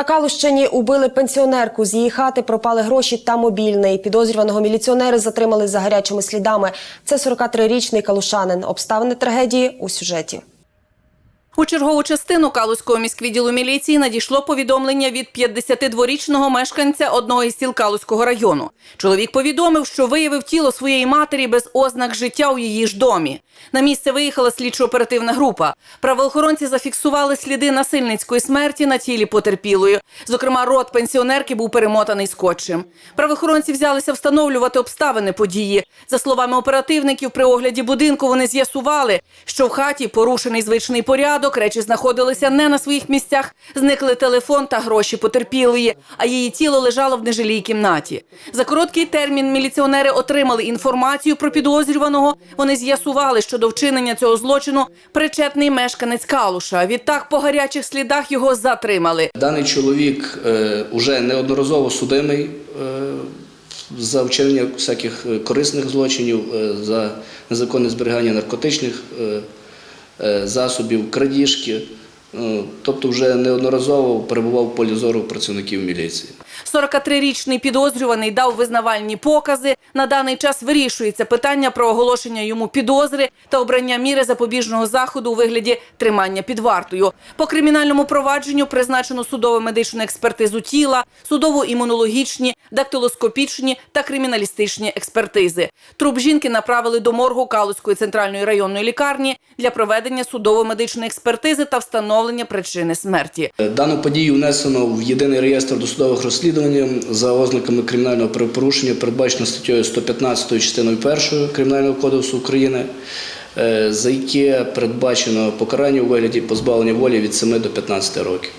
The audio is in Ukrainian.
На Калущині убили пенсіонерку. З її хати пропали гроші та мобільний. Підозрюваного міліціонери затримали за гарячими слідами. Це 43-річний калушанин. Обставини трагедії у сюжеті. У чергову частину Калузького міськвідділу міліції надійшло повідомлення від 52-річного мешканця одного із сіл Калузького району. Чоловік повідомив, що виявив тіло своєї матері без ознак життя у її ж домі. На місце виїхала слідчо-оперативна група. Правоохоронці зафіксували сліди насильницької смерті на тілі потерпілої. Зокрема, рот пенсіонерки був перемотаний скотчем. Правоохоронці взялися встановлювати обставини події. За словами оперативників, при огляді будинку вони з'ясували, що в хаті порушений звичний порядок, речі знаходилися не на своїх місцях, зникли телефон та гроші потерпілої, а її тіло лежало в нежилій кімнаті. За короткий термін міліціонери отримали інформацію про підозрюваного. Вони з'ясували, що до вчинення цього злочину причетний мешканець Калуша. Відтак по гарячих слідах його затримали. Даний чоловік е, неодноразово судимий е, за вчинення всяких е, корисних злочинів, за незаконне зберігання наркотичних засобів, крадіжки. Е, Тобто вже неодноразово перебував в полі зору працівників міліції. 43-річний підозрюваний дав визнавальні покази. На даний час вирішується питання про оголошення йому підозри та обрання міри запобіжного заходу у вигляді тримання під вартою. По кримінальному провадженню призначено судово медичну експертизу тіла, судово-імунологічні, дактилоскопічні та криміналістичні експертизи. Труп жінки направили до моргу Калузької центральної районної лікарні для проведення судово-медичної експертизи та встановлення причини смерті. Дану подію внесено в єдиний реєстр досудових розслідувань за ознаками кримінального правопорушення, передбачено статтєю 115 частиною 1 Кримінального кодексу України, е, за яке передбачено покарання у вигляді позбавлення волі від 7 до 15 років.